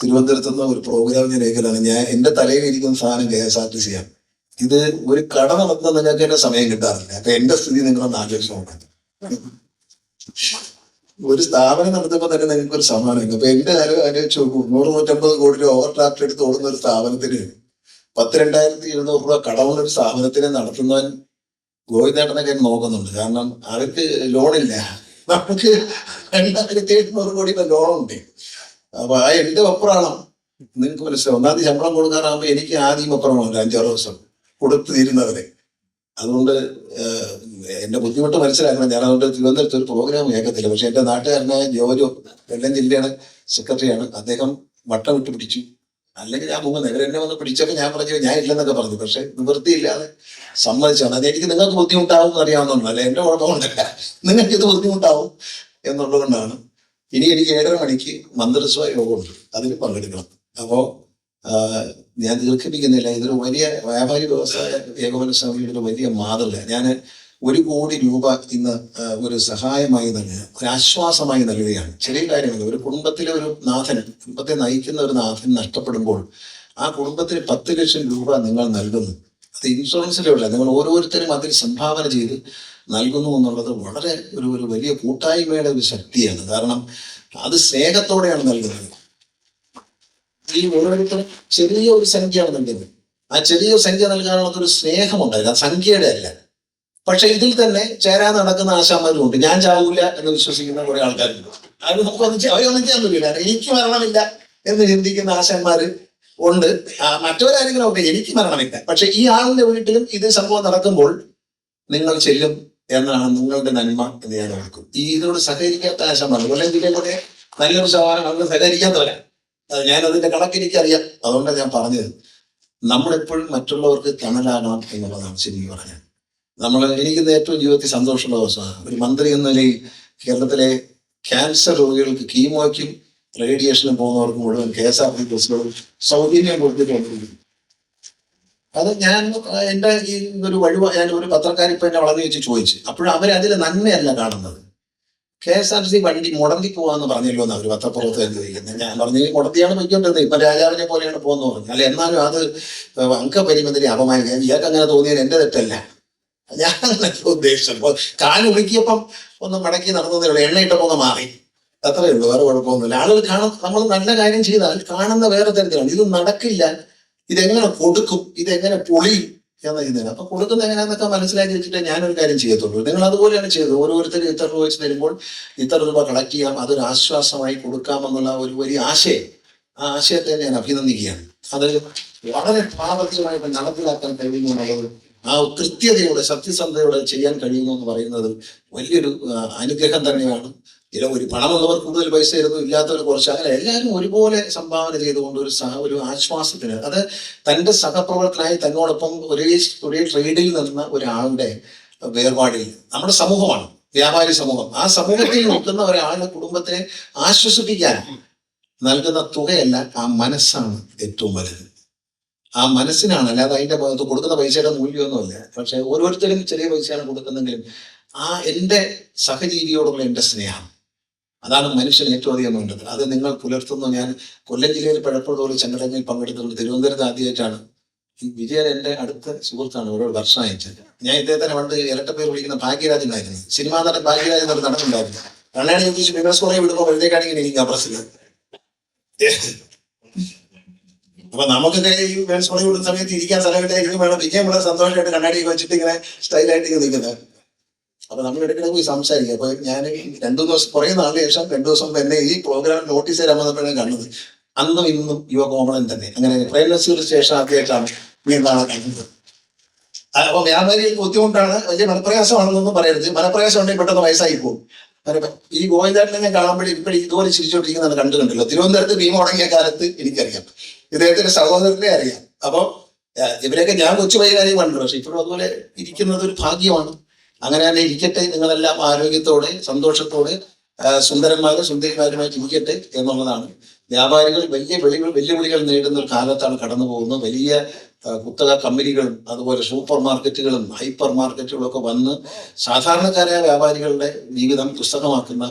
തിരുവനന്തപുരത്ത് നിന്ന് ഒരു പ്രോഗ്രാം ഞാൻ ഏകലാണ് ഞാൻ എന്റെ തലയിൽ ഇരിക്കുന്ന സാധനം K S R T C ആണ് ഇത് ഒരു കട നടത്തുന്ന നിങ്ങൾക്ക് എന്റെ സമയം കിട്ടാറില്ല. അപ്പൊ എന്റെ സ്ഥിതി നിങ്ങളൊന്ന് ആലോചിച്ച് നോക്കാം ഒരു സ്ഥാപനം നടത്തുമ്പോൾ തന്നെ നിങ്ങൾക്ക് ഒരു സമ്മാനം അപ്പൊ എന്റെ കാര്യം ആലോചിച്ച് നോക്കൂ. നൂറ് നൂറ്റമ്പത് കോടി രൂപ ഓവർ ഡ്രാഫ്റ്റ് എടുത്ത് ഓടുന്ന ഒരു സ്ഥാപനത്തിന് പത്ത് രണ്ടായിരത്തി എഴുന്നൂറ് രൂപ കടമുള്ള ഒരു സ്ഥാപനത്തിനെ നടത്തുന്നവൻ ഗോവിന്ദേട്ടനൊക്കെ നോക്കുന്നുണ്ട്. കാരണം അവർക്ക് ലോണില്ല നമുക്ക് രണ്ടായിരത്തി എഴുന്നൂറ് കോടിയുടെ ലോണുണ്ട് അപ്പൊ ആ എന്റെ ഒപ്പറാണ് നിങ്ങൾക്ക് മനസ്സിലാവും. ഒന്നാം തീയതി ശമ്പളം കൊടുക്കാറാകുമ്പോൾ എനിക്ക് ആദ്യം ഒരു അഞ്ചാറ് ദിവസം കൊടുത്തു തീരുന്നവരെ. അതുകൊണ്ട് എന്റെ ബുദ്ധിമുട്ട് മനസ്സിലാക്കണം. ഞാൻ അതുകൊണ്ട് തിരുവനന്തപുരത്ത് ഒരു പ്രോഗ്രാം കേൾക്കത്തില്ല. പക്ഷെ എന്റെ നാട്ടുകാരനായ ജോജു വെള്ളം ജില്ലയുടെ സെക്രട്ടറിയാണ് അദ്ദേഹം വട്ടം വിട്ട് പിടിച്ചു. അല്ലെങ്കിൽ ഞാൻ പോകുന്നത് എന്നെ വന്ന് പിടിച്ചപ്പോൾ ഞാൻ പറഞ്ഞു ഞാൻ ഇല്ലെന്നൊക്കെ പറഞ്ഞു. പക്ഷെ നിവൃത്തിയില്ലാതെ സമ്മതിച്ചാണ്. അത് എനിക്ക് നിങ്ങൾക്ക് ബുദ്ധിമുട്ടാവും എന്ന് അറിയാവുന്നതാണ് അല്ലെ എന്റെ കുഴപ്പമുണ്ടല്ല നിങ്ങൾക്ക് ഇത് ബുദ്ധിമുട്ടാവും എന്നുള്ളതുകൊണ്ടാണ് ഇനി എനിക്ക് ഏഴര മണിക്ക് മന്ത്രിസഭ യോഗമുണ്ട്. അതിൽ പങ്കെടുക്കണം. അപ്പോ ആഹ്, ഞാൻ ദീർഘിപ്പിക്കുന്നില്ല. ഇതൊരു വലിയ വ്യാപാരി വ്യവസായ ഏകോപന സമിതിയുടെ ഒരു വലിയ മാതൃക. ഞാൻ ഒരു കോടി രൂപ ഇന്ന് ഒരു സഹായമായി നൽകുക ഒരു ആശ്വാസമായി നൽകുകയാണ്. ചെറിയ കാര്യമല്ല. ഒരു കുടുംബത്തിലെ ഒരു നാഥൻ കുടുംബത്തെ നയിക്കുന്ന ഒരു നാഥൻ നഷ്ടപ്പെടുമ്പോൾ ആ കുടുംബത്തിന് പത്ത് ലക്ഷം രൂപ നിങ്ങൾ നൽകുന്നു. അത് ഇൻഷുറൻസിലുള്ള നിങ്ങൾ ഓരോരുത്തരും അതിൽ സംഭാവന ചെയ്ത് നൽകുന്നു എന്നുള്ളത് വളരെ ഒരു ഒരു വലിയ കൂട്ടായ്മയുടെ ഒരു ശക്തിയാണ്. കാരണം അത് സ്നേഹത്തോടെയാണ് നൽകുന്നത്. ഈ ഓരോരുത്തരും ചെറിയ ഒരു സംഖ്യയാണ് നൽകുന്നത്. ആ ചെറിയ സംഖ്യ നൽകാനുള്ള ഒരു സ്നേഹമുണ്ടായിരുന്നു. ആ സംഖ്യയുടെ അല്ല. പക്ഷെ ഇതിൽ തന്നെ ചേരാൻ നടക്കുന്ന ആശാമാരുമുണ്ട് ഞാൻ ചാവൂല എന്ന് വിശ്വസിക്കുന്ന കുറെ ആൾക്കാരുണ്ട്. അത് നമുക്കൊന്നും അവരൊന്നും ചെയ്യാൻ പറ്റില്ല എനിക്ക് മരണമില്ല എന്ന് ചിന്തിക്കുന്ന ആശാന്മാര് ഉണ്ട്. മറ്റൊരാരെങ്കിലും ഒക്കെ എനിക്ക് മരണമില്ല. പക്ഷെ ഈ ആളിന്റെ വീട്ടിലും ഇത് സംഭവം നടക്കുമ്പോൾ നിങ്ങൾ ചെല്ലും. എന്നാണ് നിങ്ങളുടെ നന്മ എന്ന് ഞാൻ ഓർക്കും. ഈ ഇതിനോട് സഹകരിക്കാത്ത ആശമാണ് കൊല്ലം ജില്ലയിലൂടെ നല്ലൊരു ശതമാനം അതിന് സഹകരിക്കാത്തവരാ. അത് ഞാൻ അതിന്റെ കണക്കെനിക്കറിയാം അതുകൊണ്ടാണ് ഞാൻ പറഞ്ഞത്. നമ്മളെപ്പോഴും മറ്റുള്ളവർക്ക് തണലാകണം എന്നുള്ളതാണ് ശരിക്കും പറഞ്ഞത്. നമ്മൾ എനിക്ക് ഏറ്റവും ജീവിതത്തിൽ സന്തോഷമുള്ള ദിവസമാണ് ഒരു മന്ത്രി എന്ന നിലയിൽ കേരളത്തിലെ ക്യാൻസർ രോഗികൾക്ക് കീമോയ്ക്കും റേഡിയേഷനും പോകുന്നവർക്ക് മുഴുവൻ കെ എസ് ആർ ടി ബസ്സുകളും സൗജന്യം കൊടുത്തിട്ടുണ്ട് അത് ഞാൻ എന്റെ ഈ ഒരു വഴി ഞാൻ ഒരു പത്രക്കാരി ഇപ്പൊ എന്നെ വളരെ വെച്ച് ചോദിച്ചു. അപ്പോഴും അവർ അതിൽ നന്മയല്ല കാണുന്നത്. കെ എസ് ആർ സി വണ്ടി മുടന്തി പോവാന്ന് പറഞ്ഞല്ലോ എന്ന് അവർ പത്രപ്രവർത്തകർ ചോദിക്കുന്നത് ഞാൻ പറഞ്ഞു "ഈ മുടന്തിയാണ് പോയിക്കൊണ്ടിരുന്നത്. ഇപ്പൊ രാജാവിനെ പോലെയാണ് പോകുന്നത് പറഞ്ഞു അല്ല എന്നാലും അത് അംഗപരിമിതിനെ അപമാനിക്കാൻ ഇയാൾക്ക് അങ്ങനെ തോന്നിയത് എന്റെ തെറ്റല്ല. ഞാൻ അപ്പൊ കാലുളുക്കിയപ്പം ഒന്ന് മടക്കി നടന്നതേ ഉള്ളൂ. എണ്ണയിട്ടപ്പോ ഒന്ന് മാറി. അത്രയേ ഉള്ളൂ. വേറെ കുഴപ്പമൊന്നുമില്ല. ആളുകൾ കാണാൻ നമ്മൾ നല്ല കാര്യം ചെയ്താൽ കാണുന്ന വേറെ തരത്തിലാണ്. ഇത് നടക്കില്ല. ഇതെങ്ങനെ കൊടുക്കും? ഇതെങ്ങനെ പൊളിയും? എന്ന ചിന്തയാണ് അപ്പൊ കൊടുക്കുന്ന എങ്ങനെയാന്നൊക്കെ മനസ്സിലാക്കി വെച്ചിട്ട് ഞാനൊരു കാര്യം ചെയ്യത്തുള്ളൂ. നിങ്ങൾ അതുപോലെയാണ് ചെയ്തത്. ഓരോരുത്തർ ഇത്ര രൂപ വെച്ച് തരുമ്പോൾ ഇത്ര രൂപ കളക്ട് ചെയ്യാം. അതൊരു ആശ്വാസമായി കൊടുക്കാമെന്നുള്ള ഒരു വലിയ ആശയം. ആ ആശയത്തെ ഞാൻ അഭിനന്ദിക്കുകയാണ്. അത് വളരെ പ്രാവർത്തികമായിട്ട് നടപ്പിലാക്കാൻ കഴിയുന്നു എന്നുള്ളത് ആ കൃത്യതയോടെ സത്യസന്ധതയോടെ ചെയ്യാൻ കഴിയുന്നു എന്ന് പറയുന്നത് വലിയൊരു അനുഗ്രഹം തന്നെയാണ്. ചില ഒരു പണമുള്ളവർ കൂടുതൽ പൈസ ഇരുന്നു ഇല്ലാത്തവർ കുറച്ച്. അങ്ങനെ എല്ലാവരും ഒരുപോലെ സംഭാവന ചെയ്തുകൊണ്ട് ഒരു സഹ ഒരു ആശ്വാസത്തിന് അത് തന്റെ സഹപ്രവർത്തനായി തന്നോടൊപ്പം ഒരേ ഒരേ ട്രേഡിൽ നിന്ന ഒരാളുടെ വേർപാടിൽ നമ്മുടെ സമൂഹമാണ് വ്യാപാരി സമൂഹം. ആ സമൂഹത്തിൽ നിൽക്കുന്ന ഒരാളുടെ കുടുംബത്തെ ആശ്വസിപ്പിക്കാൻ നൽകുന്ന തുകയല്ല ആ മനസ്സാണ് ഏറ്റവും വലുത്. ആ മനസ്സിനാണ് അല്ലാതെ അതിന്റെ കൊടുക്കുന്ന പൈസയുടെ മൂല്യമൊന്നുമില്ല. പക്ഷെ ഓരോരുത്തരും ചെറിയ പൈസയാണ് കൊടുക്കുന്നെങ്കിലും ആ എന്റെ സഹജീവിയോടുള്ള എന്റെ സ്നേഹം അതാണ് മനുഷ്യൻ ഏറ്റവും അധികം വേണ്ടത്. അത് നിങ്ങൾ പുലർത്തുന്നു. ഞാൻ കൊല്ലം ജില്ലയിൽ പഴപ്പുഴതോട് ചങ്ങടങ്ങിൽ പങ്കെടുത്തിട്ടുണ്ട്. തിരുവനന്തപുരത്ത് ആദ്യമായിട്ടാണ്. ഈ വിജയൻ എന്റെ അടുത്ത സുഹൃത്താണ്. ഓരോ വർഷം അയച്ചത് ഞാൻ ഇദ്ദേഹത്തിനെ പണ്ട് ഇരട്ട പേര് വിളിക്കുന്ന ഭാഗ്യരാജനായിരുന്നു സിനിമാ നടൻ ഭാഗ്യരാജ് എന്നൊരു നടനുണ്ടായിരുന്നു. കണ്ണാടി ചോദിച്ചു വിമേഴ്സ് കുറേ വിടുമ്പോൾ എഴുതേക്കാണെങ്കിൽ എനിക്ക് പ്രശ്നം. അപ്പൊ നമുക്കൊക്കെ ഈ വിമേഴ്സ് പണി വിടുന്ന സമയത്ത് ഇരിക്കാൻ സ്ഥലമില്ലായിരിക്കും വേണം. വിജയം വളരെ സന്തോഷമായിട്ട് കണ്ണാടി വെച്ചിട്ട് ഇങ്ങനെ സ്റ്റൈലായിട്ട് ഇങ്ങനെ നിൽക്കുന്നത്. അപ്പൊ നമ്മൾ ഇടയ്ക്കിടെ പോയി സംസാരിക്കുക അപ്പൊ ഞാൻ രണ്ടു ദിവസം കുറെ നാളിന് ശേഷം രണ്ടു ദിവസം തന്നെ ഈ പ്രോഗ്രാം നോട്ടീസ് തരാൻ വന്നപ്പോഴാണ് കണ്ടത്. അന്നും ഇന്നും യുവ കോമളൻ തന്നെ. അങ്ങനെ പ്രേംനസീർ ശേഷം ആദ്യമായിട്ടാണ് വീണ്ടാണ് കണ്ടത്. അപ്പൊ വ്യാപാരികൾക്ക് ബുദ്ധിമുട്ടാണ്. വലിയ മനപ്രയാസമാണെന്നൊന്നും പറയരുത്. മനപ്രയാസം ഉണ്ടെങ്കിൽ പെട്ടെന്ന് വയസ്സായി പോകും ഈ ഗോവിന്ദാട്ടിനെ ഞാൻ കാണുമ്പോൾ ഇപ്പോഴും ഇതുപോലെ ചിരിച്ചോണ്ടിരിക്കുന്നത് കണ്ടു കണ്ടല്ലോ. തിരുവനന്തപുരത്ത് ഭീമ തുടങ്ങിയ കാലത്ത് എനിക്കറിയാം. ഇദ്ദേഹത്തിന്റെ സഹോദരനെ അറിയാം. അപ്പൊ ആ, ഇവരെയൊക്കെ ഞാൻ കൊച്ചു വൈകാര്യം കണ്ടു പക്ഷെ ഇപ്പോഴും അതുപോലെ ഇരിക്കുന്നത് ഒരു ഭാഗ്യമാണ്. അങ്ങനെ തന്നെ ഇരിക്കട്ടെ നിങ്ങളെല്ലാം ആരോഗ്യത്തോടെ സന്തോഷത്തോടെ സുന്ദരന്മാരും സുന്ദരിമാരുമായിട്ട് ഇരിക്കട്ടെ എന്നുള്ളതാണ്. വ്യാപാരികൾ വലിയ വെളികൾ വെല്ലുവിളികൾ നേരിടുന്ന ഒരു കാലത്താണ് കടന്നു പോകുന്നത്. വലിയ കുത്തക കമ്പനികളും അതുപോലെ സൂപ്പർ മാർക്കറ്റുകളും ഹൈപ്പർ മാർക്കറ്റുകളും ഒക്കെ വന്ന് സാധാരണക്കാരായ വ്യാപാരികളുടെ ജീവിതം പുസ്തകമാക്കുന്ന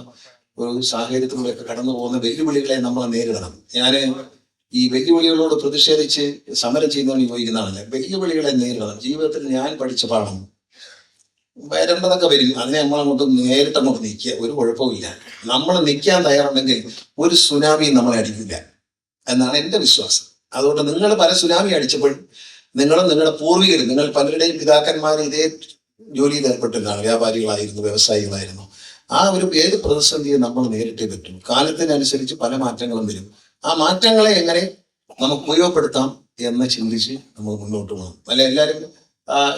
ഒരു സാഹചര്യത്തിലൂടെയൊക്കെ കടന്നു പോകുന്ന വെല്ലുവിളികളെ നമ്മൾ നേരിടണം. ഞാൻ ഈ വെല്ലുവിളികളോട് പ്രതിഷേധിച്ച് സമരം ചെയ്യുന്നതിന് ചോദിക്കുന്നതാണ് വെല്ലുവിളികളെ നേരിടണം. ജീവിതത്തിൽ ഞാൻ പഠിച്ച പാഠം വരേണ്ടതൊക്കെ വരും. അതിനെ നമ്മൾ അങ്ങോട്ട് നേരിട്ട് അങ്ങോട്ട് നിൽക്കുക. ഒരു കുഴപ്പമില്ല നമ്മൾ നിൽക്കാൻ തയ്യാറുണ്ടെങ്കിൽ ഒരു സുനാമി നമ്മളെ അടിക്കില്ല എന്നാണ് എന്റെ വിശ്വാസം. അതുകൊണ്ട് നിങ്ങൾ പല സുനാമി അടിച്ചപ്പോഴും നിങ്ങളും നിങ്ങളുടെ പൂർവികരും നിങ്ങൾ പലരുടെയും പിതാക്കന്മാർ ഇതേ ജോലിയിൽ ഏർപ്പെട്ടിരുന്നതാണ് വ്യാപാരികളായിരുന്നു വ്യവസായികളായിരുന്നു. ആ ഒരു ഏത് പ്രതിസന്ധിയെ നമ്മൾ നേരിട്ടേ പറ്റും കാലത്തിനനുസരിച്ച് പല മാറ്റങ്ങളും വരും. ആ മാറ്റങ്ങളെ എങ്ങനെ നമുക്ക് ഉപയോഗപ്പെടുത്താം എന്ന് ചിന്തിച്ച് നമ്മൾ മുന്നോട്ട് പോകണം. അല്ലെ എല്ലാവരും?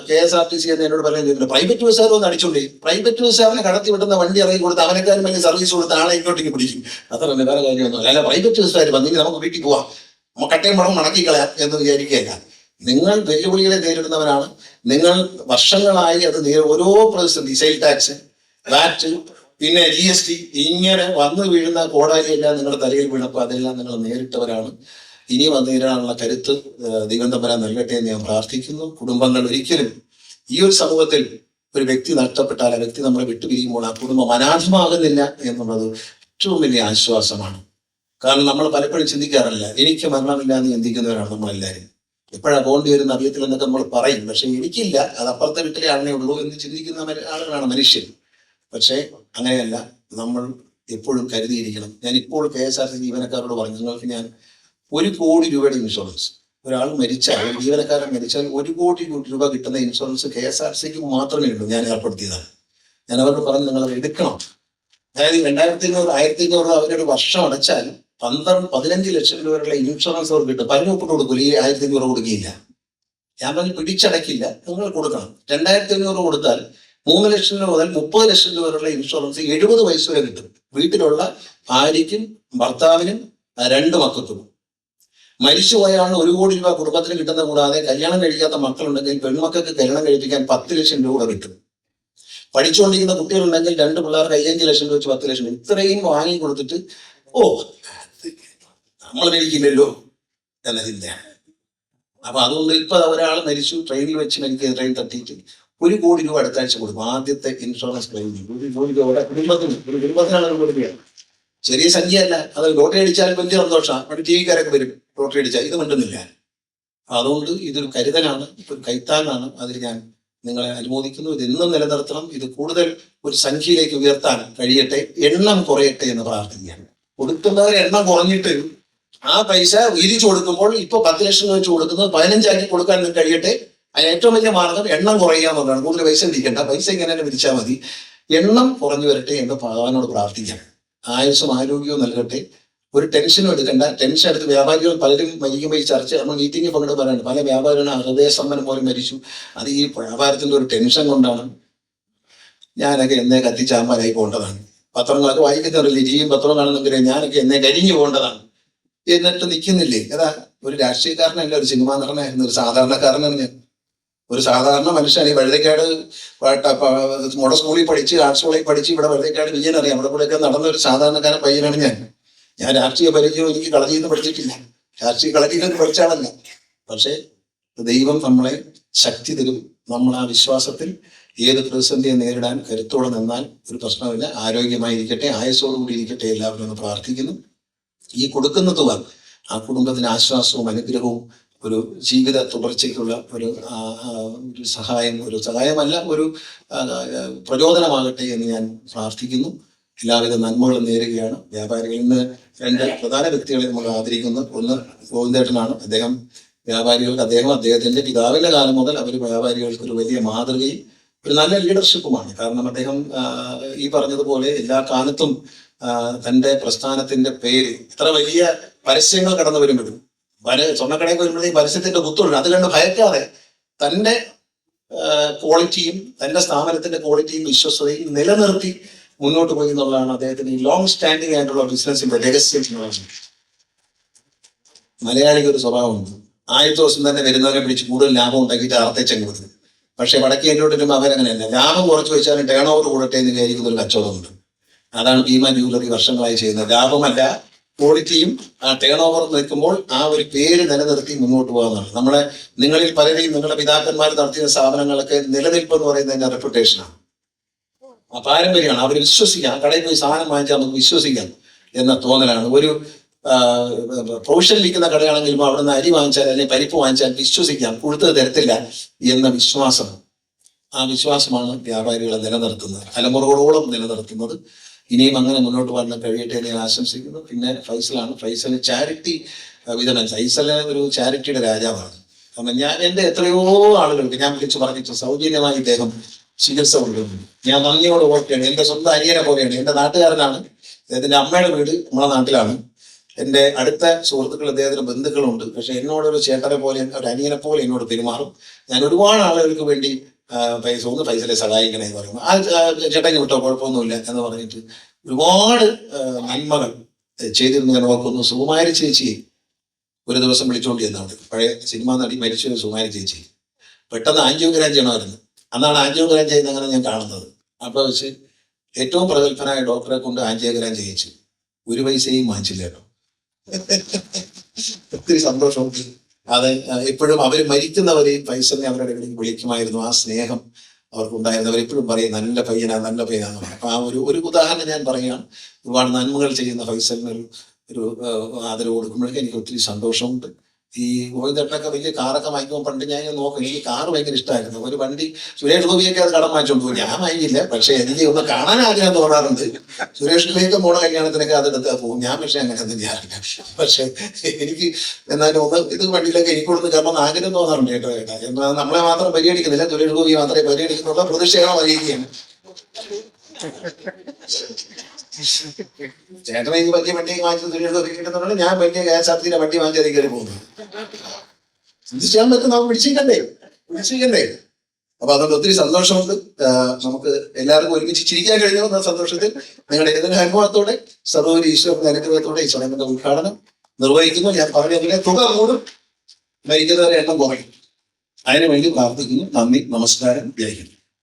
K S R T C എന്ന് എന്നോട് പറയുന്നത് പ്രൈവറ്റ് ബസ്സുകാർ ഒന്ന് അടിച്ചോണ്ടേ പ്രൈവറ്റ് ബസ്സുകാരനെ കടത്തി വിട്ടുന്ന വണ്ടി ഇറങ്ങി കൊടുത്ത് അവനെക്കാരും വലിയ സർവീസ് കൊടുത്ത് ആളെ ഇങ്ങോട്ടേക്ക് പിടിക്കും. അത്ര വേറെ കാര്യമൊന്നും അല്ല. പ്രൈവറ്റ് ബസ്സുകാർ വന്നെങ്കിൽ നമുക്ക് വീട്ടിൽ പോവാം. നമുക്ക് കട്ടയും പണം മടക്കി കളയാം എന്ന് വിചാരിക്കുകയല്ല. നിങ്ങൾ വെല്ലുവിളികളെ നേരിടുന്നവരാണ്. നിങ്ങൾ വർഷങ്ങളായി അത് ഓരോ പ്രതിസന്ധി സെയിൽ ടാക്സ് വാറ്റ് പിന്നെ ജി എസ് ടി ഇങ്ങനെ വന്നു വീഴുന്ന കോടാലിയെല്ലാം നിങ്ങളുടെ തലയിൽ വീണപ്പോൾ അതെല്ലാം നിങ്ങൾ നേരിട്ടവരാണ്. ഇനിയും വന്നു നേരിടാനുള്ള കരുത്ത് ദൈവം തമ്പരാൻ നൽകട്ടെ എന്ന് ഞാൻ പ്രാർത്ഥിക്കുന്നു. കുടുംബങ്ങൾ ഒരിക്കലും ഈ ഒരു സമൂഹത്തിൽ ഒരു വ്യക്തി നഷ്ടപ്പെട്ടാൽ ആ വ്യക്തി നമ്മളെ വിട്ടുപിരിയുമ്പോൾ ആ കുടുംബം അനാഥമാകുന്നില്ല എന്നുള്ളത് ഏറ്റവും വലിയ ആശ്വാസമാണ്. കാരണം നമ്മൾ പലപ്പോഴും ചിന്തിക്കാറില്ല എനിക്ക് മരണമില്ല എന്ന് ചിന്തിക്കുന്നവരാണ് നമ്മളെല്ലാവരും. എപ്പോഴാണ് പോകേണ്ടി വരുന്ന അറിയത്തിൽ എന്നൊക്കെ നമ്മൾ പറയും. പക്ഷെ എനിക്കില്ല അത് അപ്പുറത്തെ വീട്ടിലെ ആളിനെ ഉള്ളൂ എന്ന് ചിന്തിക്കുന്ന ആളുകളാണ് മനുഷ്യൻ പക്ഷേ അങ്ങനെയല്ല നമ്മൾ എപ്പോഴും കരുതിയിരിക്കണം. ഞാൻ ഇപ്പോൾ കെ എസ് ആർ സി ജീവനക്കാരോട് പറഞ്ഞു നിങ്ങൾക്ക് ഞാൻ ഒരു കോടി രൂപയുടെ ഇൻഷുറൻസ് ഒരാൾ മരിച്ചാൽ ജീവനക്കാരൻ മരിച്ചാൽ ഒരു കോടി രൂപ കിട്ടുന്ന ഇൻഷുറൻസ് കെ എസ് ആർ സിക്ക് മാത്രമേ ഉള്ളൂ ഞാൻ ഏർപ്പെടുത്തിയതാണ്. ഞാൻ അവരോട് പറഞ്ഞു നിങ്ങൾ അത് എടുക്കണം. അതായത് രണ്ടായിരത്തി അഞ്ഞൂറ് ആയിരത്തി അഞ്ഞൂറ് അവരൊരു വർഷം അടച്ചാൽ പന്ത്രണ്ട് പതിനഞ്ച് ലക്ഷം രൂപയുള്ള ഇൻഷുറൻസ് അവർ കിട്ടും. പതിനൊപ്പിട്ട് കൊടുക്കില്ല ഈ ആയിരത്തി അഞ്ഞൂറ് കൊടുക്കുകയില്ല. ഞാൻ പറഞ്ഞു പിടിച്ചടക്കില്ല നിങ്ങൾ കൊടുക്കണം. രണ്ടായിരത്തി അഞ്ഞൂറ് കൊടുത്താൽ മൂന്ന് ലക്ഷം രൂപ മുതൽ മുപ്പത് ലക്ഷം രൂപ വരെയുള്ള ഇൻഷുറൻസ് എഴുപത് വയസ്സ് വരെ കിട്ടും. വീട്ടിലുള്ള ഭാര്യയ്ക്കും ഭർത്താവിനും രണ്ട് മക്കൾക്കും. മരിച്ചുപോയ ആളിന് ഒരു കോടി രൂപ കുടുംബത്തിന് കിട്ടുന്ന കൂടാതെ കല്യാണം കഴിക്കാത്ത മക്കളുണ്ടെങ്കിൽ പെൺമക്കൾക്ക് കല്യാണം കഴിപ്പിക്കാൻ പത്ത് ലക്ഷം രൂപ കൂടെ കിട്ടും. പഠിച്ചുകൊണ്ടിരിക്കുന്ന കുട്ടികളുണ്ടെങ്കിൽ രണ്ട് പിള്ളേർക്ക് അയ്യഞ്ച് ലക്ഷം രൂപ വെച്ച് പത്ത് ലക്ഷം ഇത്രയും വാങ്ങി കൊടുത്തിട്ട് ഓ നമ്മൾ മേടിക്കില്ലല്ലോ എന്ന അപ്പൊ അതുകൊണ്ട് ഇപ്പൊ ഒരാൾ മരിച്ചു ട്രെയിനിൽ വെച്ച് എനിക്ക് ട്രെയിൻ തട്ടിയിട്ട് ഒരു കോടി രൂപ അടുത്താഴ്ച കൊടുക്കും. ആദ്യത്തെ ഇൻഷുറൻസ് ക്ലെയിം ഒരു കോടി രൂപ കുടുംബത്തിന് ഒരു കുടുംബത്തിനാണ് കൊടുക്കുക. ചെറിയ സംഖ്യയല്ല. അത് ലോട്ടറി അടിച്ചാൽ വലിയ സന്തോഷമാണ്. അവിടെ ടി വിക്കാരൊക്കെ വരും. ലോട്ടറി അടിച്ചാൽ ഇത് മിണ്ടുന്നില്ല അതുകൊണ്ട് ഇതൊരു കരുതലാണ് ഒരു കൈത്താങ്ങാണ്. അതിൽ ഞാൻ നിങ്ങളെ അനുമോദിക്കുന്നു. ഇത് എന്നും നിലനിർത്തണം. ഇത് കൂടുതൽ ഒരു സംഖ്യയിലേക്ക് ഉയർത്താൻ കഴിയട്ടെ. എണ്ണം കുറയട്ടെ എന്ന് പ്രാർത്ഥിക്കുകയാണ്. കൊടുക്കുന്നവർ എണ്ണം കുറഞ്ഞിട്ട് ആ പൈസ വീതിച്ചു കൊടുക്കുമ്പോൾ ഇപ്പൊ പത്ത് ലക്ഷം വെച്ച് കൊടുക്കുന്നത് പതിനഞ്ചാക്കി കൊടുക്കാൻ കഴിയട്ടെ. അതിന് ഏറ്റവും വലിയ മാർഗം എണ്ണം കുറയുക എന്നുള്ളതാണ്. കൂടുതൽ പൈസ ഇരിക്കേണ്ട പൈസ ഇങ്ങനെ തന്നെ വിരിച്ചാൽ മതി. എണ്ണം കുറഞ്ഞു വരട്ടെ എന്ന് ഭഗവാനോട് പ്രാർത്ഥിക്കാം ആയുസ്സും ആരോഗ്യവും നൽകട്ടെ. ഒരു ടെൻഷനും എടുക്കണ്ട. ടെൻഷൻ എടുത്ത് വ്യാപാരികൾ പലരും മരിക്കുമ്പോൾ ഈ ചർച്ച നമ്മൾ മീറ്റിംഗിൽ പങ്കെടുത്ത് പറയുന്നത് പല വ്യാപാരികളും ഹൃദയ സമ്മനം പോലും മരിച്ചു. അത് ഈ വ്യാപാരത്തിന്റെ ഒരു ടെൻഷൻ കൊണ്ടാണ് ഞാനൊക്കെ എന്നെ കത്തിച്ചാമ്പാലായി പോകേണ്ടതാണ്. പത്രങ്ങളൊക്കെ വായിക്കുന്നവരല്ലേ ടിവിയും പത്രം കാണുന്നെങ്കിൽ ഞാനൊക്കെ എന്നെ കരിഞ്ഞു പോകേണ്ടതാണ്. എന്നിട്ട് നിൽക്കുന്നില്ലേ? അതാ ഒരു രാഷ്ട്രീയക്കാരനല്ല ഒരു സിനിമാ നടനായിരുന്നു ഒരു സാധാരണക്കാരനാണ് ഞാൻ. ഒരു സാധാരണ മനുഷ്യനാണ്. ഈ വഴുതക്കാട് മോഡൽ സ്കൂളിൽ പഠിച്ച് ആർട്സ് സ്കൂളിൽ പഠിച്ച് ഇവിടെ വഴുതക്കാട് വിജയൻ അറിയാം അവിടെ കൂടെയൊക്കെ നടന്ന ഒരു സാധാരണക്കാരൻ പയ്യനാണ് ഞാൻ. ഞാൻ രാഷ്ട്രീയ പരിചയം എനിക്ക് കളരിയിൽ നിന്ന് പഠിച്ചിട്ടില്ല. രാഷ്ട്രീയ കളരിയിൽ നിന്ന് പഠിച്ചാണല്ല പക്ഷേ ദൈവം നമ്മളെ ശക്തി തരും. നമ്മൾ ആ വിശ്വാസത്തിൽ ഏത് പ്രതിസന്ധിയെ നേരിടാൻ കരുത്തോടെ നിന്നാൽ ഒരു പ്രശ്നമില്ല. ആരോഗ്യമായിരിക്കട്ടെ ആയുസോടുകൂടി ഇരിക്കട്ടെ. എല്ലാവരും ഒന്ന് പ്രാർത്ഥിക്കുന്നു. ഈ കൊടുക്കുന്ന തുക ആ കുടുംബത്തിന് ആശ്വാസവും അനുഗ്രഹവും ഒരു ജീവിത തുടർച്ചയ്ക്കുള്ള ഒരു ഒരു സഹായം ഒരു സഹായമല്ല ഒരു പ്രചോദനമാകട്ടെ എന്ന് ഞാൻ പ്രാർത്ഥിക്കുന്നു. എല്ലാവിധ നന്മകളും നേരുകയാണ്. വ്യാപാരികളിൽ നിന്ന് രണ്ട് പ്രധാന വ്യക്തികളെ നമ്മൾ ആദരിക്കുന്നു. ഒന്ന് ഗോവിന്ദേട്ടനാണ്. അദ്ദേഹം വ്യാപാരികൾക്ക് അദ്ദേഹം അദ്ദേഹത്തിന്റെ പിതാവിന്റെ കാലം മുതൽ അവർ വ്യാപാരികൾക്ക് ഒരു വലിയ മാതൃകയും ഒരു നല്ല ലീഡർഷിപ്പുമാണ്. കാരണം അദ്ദേഹം ഈ പറഞ്ഞതുപോലെ എല്ലാ കാലത്തും തന്റെ പ്രസ്ഥാനത്തിന്റെ പേര് ഇത്ര വലിയ പരസ്യങ്ങൾ കടന്നു വരുമ്പോഴും പല സ്വർണക്കടയിൽ വരുമ്പോഴത്തേക്ക് പരസ്യത്തിന്റെ കുത്തുണ്ട് അത് കണ്ട് ഭയക്കാതെ തന്റെ ക്വാളിറ്റിയും തന്റെ സ്ഥാപനത്തിന്റെ ക്വാളിറ്റിയും വിശ്വസതയും നിലനിർത്തി മുന്നോട്ട് പോയി എന്നുള്ളതാണ് അദ്ദേഹത്തിന് ഈ ലോങ് സ്റ്റാൻഡിംഗ് ആയിട്ടുള്ള ബിസിനസിന്റെ രഹസ്യം എന്ന് പറയുന്നത്. മലയാളിക്ക് ഒരു സ്വഭാവമുണ്ട്. ആദ്യത്തെ ദിവസം തന്നെ വരുന്നവരെ പിടിച്ച് കൂടുതൽ ലാഭം ഉണ്ടാക്കിയിട്ട് അർത്ഥച്ചങ്ങ് കൊടുക്കും പക്ഷെ വടക്കേ ഇന്ത്യയോട്ട് വരുമ്പോൾ അവരങ്ങനെയല്ല ലാഭം കുറച്ച് വെച്ചാലും ടേൺ ഓവർ കൂടട്ടെ എന്ന് വിചാരിക്കുന്ന ഒരു കച്ചവടമുണ്ട്. അതാണ് ഭീമ ജ്വല്ലറി വർഷങ്ങളായി ചെയ്യുന്നത്. ലാഭമല്ല ക്വാളിറ്റിയും ടേൺ ഓവർ നിൽക്കുമ്പോൾ ആ ഒരു പേര് നിലനിർത്തി മുന്നോട്ട് പോകുന്നതാണ് നമ്മളെ നിങ്ങളിൽ പലരെയും നിങ്ങളുടെ പിതാക്കന്മാർ നടത്തിയ സ്ഥാപനങ്ങളൊക്കെ നിലനിൽപ്പ് എന്ന് പറയുന്നതിന്റെ റെപ്യൂട്ടേഷനാണ് ആ പാരമ്പര്യമാണ്. അവർ വിശ്വസിക്കാം കടയിൽ പോയി സാധനം വാങ്ങിച്ചാൽ നമുക്ക് വിശ്വസിക്കാം എന്ന തോന്നലാണ്. ഒരു പ്രൊഫഷനിലിരിക്കുന്ന കടയാണെങ്കിലും അവിടെ നിന്ന് അരി വാങ്ങിച്ചാൽ അല്ലെങ്കിൽ പരിപ്പ് വാങ്ങിച്ചാൽ വിശ്വസിക്കാം. കൊടുത്തത് തരത്തില്ല എന്ന വിശ്വാസം. ആ വിശ്വാസമാണ് വ്യാപാരികളെ നിലനിർത്തുന്നത് തലമുറകളോളം നിലനിർത്തുന്നത്. ഇനിയും അങ്ങനെ മുന്നോട്ട് പോകാൻ കഴിയട്ടെ എന്ന് ഞാൻ ആശംസിക്കുന്നു. പിന്നെ ഫൈസലാണ്. ഫൈസൽ ചാരിറ്റി വിതരണം ഫൈസൽ ഒരു ചാരിറ്റിയുടെ രാജാവാണ്. കാരണം ഞാൻ എന്റെ എത്രയോ ആളുകൾക്ക് ഞാൻ വിളിച്ചു പറഞ്ഞിട്ട് സൗജന്യമായി ഇദ്ദേഹം ചികിത്സ കൊണ്ടുവന്നു. ഞാൻ നന്ദിയോട് ഓർക്കുകയാണ്. എന്റെ സ്വന്തം അനിയനെ പോലെയാണ്. എന്റെ നാട്ടുകാരനാണ്. അദ്ദേഹത്തിന്റെ അമ്മയുടെ വീട് നമ്മുടെ നാട്ടിലാണ്. എന്റെ അടുത്ത സുഹൃത്തുക്കൾ അദ്ദേഹത്തിന് ബന്ധുക്കളുണ്ട്. പക്ഷെ എന്നോടൊരു ചേട്ടനെ പോലെ ഒരു അനിയനെ പോലെ എന്നോട് പെരുമാറും. ഞാൻ ഒരുപാട് ആളുകൾക്ക് വേണ്ടി പൈസ ഒന്ന് പൈസയെ സഹായിക്കണേ എന്ന് പറയുന്നു ആ ചേട്ടൻ വിട്ടോ കുഴപ്പമൊന്നുമില്ല എന്ന് പറഞ്ഞിട്ട് ഒരുപാട് നന്മകൾ ചെയ്തിരുന്നു ഞാൻ ഓർക്കുന്നു സുകുമാരി ചേച്ചി ഒരു ദിവസം വിളിച്ചുകൊണ്ടിരുന്നവിടെ പഴയ സിനിമ നടി മരിച്ചൊരു സുകുമാരി ചേച്ചി പെട്ടെന്ന് ആൻജിയോഗ്രാം ചെയ്യണമായിരുന്നു അന്നാണ് ആൻജിയോഗ്രാം ചെയ്യുന്ന അങ്ങനെ ഞാൻ കാണുന്നത്. അപ്പോൾ വെച്ച് ഏറ്റവും പ്രഗത്ഭനായ ഡോക്ടറെ കൊണ്ട് ആൻജിയോഗ്രാം ചെയ്യിച്ചു ഒരു പൈസയും വാങ്ങിച്ചില്ല കേട്ടോ. ഒത്തിരി സന്തോഷമുണ്ട്. അത് എപ്പോഴും അവർ മരിക്കുന്നവരെയും പൈസനെ അവരുടെ ഇടയിൽ വിളിക്കുമായിരുന്നു. ആ സ്നേഹം അവർക്കുണ്ടായിരുന്നവർ എപ്പോഴും പറയും നല്ല പയ്യനാ നല്ല പയ്യനാന്ന് പറയും. അപ്പൊ ആ ഒരു ഒരു ഉദാഹരണം ഞാൻ പറയുകയാണ്. ഒരുപാട് നന്മകൾ ചെയ്യുന്ന ഫൈസലിന് ഒരു ഒരു ആദരവ് കൊടുക്കുമ്പോഴേക്കും എനിക്ക് ഒത്തിരി സന്തോഷമുണ്ട്. ഈ ഗോവിന്ദേട്ടനൊക്കെ വലിയ കാറൊക്കെ വാങ്ങിക്കുമ്പോൾ പണ്ട് ഞാൻ നോക്കും എനിക്ക് കാറ് ഭയങ്കര ഇഷ്ടമായിരുന്നു ഒരു വണ്ടി സുരേഷ് ഗോപിയൊക്കെ അത് കടം വാങ്ങിച്ചോണ്ട് ഞാൻ വാങ്ങിയില്ല പക്ഷെ എനിക്ക് ഒന്ന് കാണാൻ ആഗ്രഹം തോന്നാറുണ്ട്. സുരേഷിലേക്ക് പോണ കല്യാണത്തിനൊക്കെ അതെടുത്ത് പോകും. ഞാൻ പക്ഷെ അങ്ങനെ ഒന്നും ചെയ്യാറില്ല. പക്ഷെ എനിക്ക് എന്നാലും ഒന്ന് ഇത് വണ്ടിയിലൊക്കെ എനിക്കൊന്ന് കാരണം ആഗ്രഹം തോന്നാറുണ്ട് കേട്ടോ കേട്ടോ. എന്നാൽ നമ്മളെ മാത്രം പരിഗണിക്കുന്നില്ല. സുരേഷ് ഗോപി മാത്രമേ പരിഗണിക്കുന്നുള്ള. പ്രതിഷേധം അറിയിക്കുകയാണ്. ചേട്ടനെ എനിക്ക് വലിയ വണ്ടി വാങ്ങിച്ചത് സുരേഷ് ഗോപി കിട്ടുന്നുണ്ടെങ്കിൽ ഞാൻ വലിയ കെ എസ് വണ്ടി വാങ്ങിച്ചതിൽ കയറി പോകുന്നു എന്ത് ചെയ്യാൻ പറ്റും നമുക്ക് പിടിച്ചിരിക്കണ്ടേ പിടിച്ചിരിക്കണ്ടേ അപ്പൊ അതുകൊണ്ട് ഒത്തിരി സന്തോഷമുണ്ട്. നമുക്ക് എല്ലാവർക്കും ഒരുമിച്ച് ചിരിക്കാൻ കഴിഞ്ഞു എന്ന സന്തോഷത്തിൽ നിങ്ങളുടെ ഏതെങ്കിലും അനുഭവത്തോടെ സർവോരി ഈശ്വരന്റെ അനുഗ്രഹത്തോടെ ഈ ചടങ്ങിന്റെ ഉദ്ഘാടനം നിർവഹിക്കുന്നു. ഞാൻ പറഞ്ഞതിലെ തുക കൂടും. മരിക്കുന്നവരെ എണ്ണം കുറയും. അതിനുവേണ്ടി പ്രാർത്ഥിക്കുന്നു. നന്ദി നമസ്കാരം. ജയിക്കുന്നു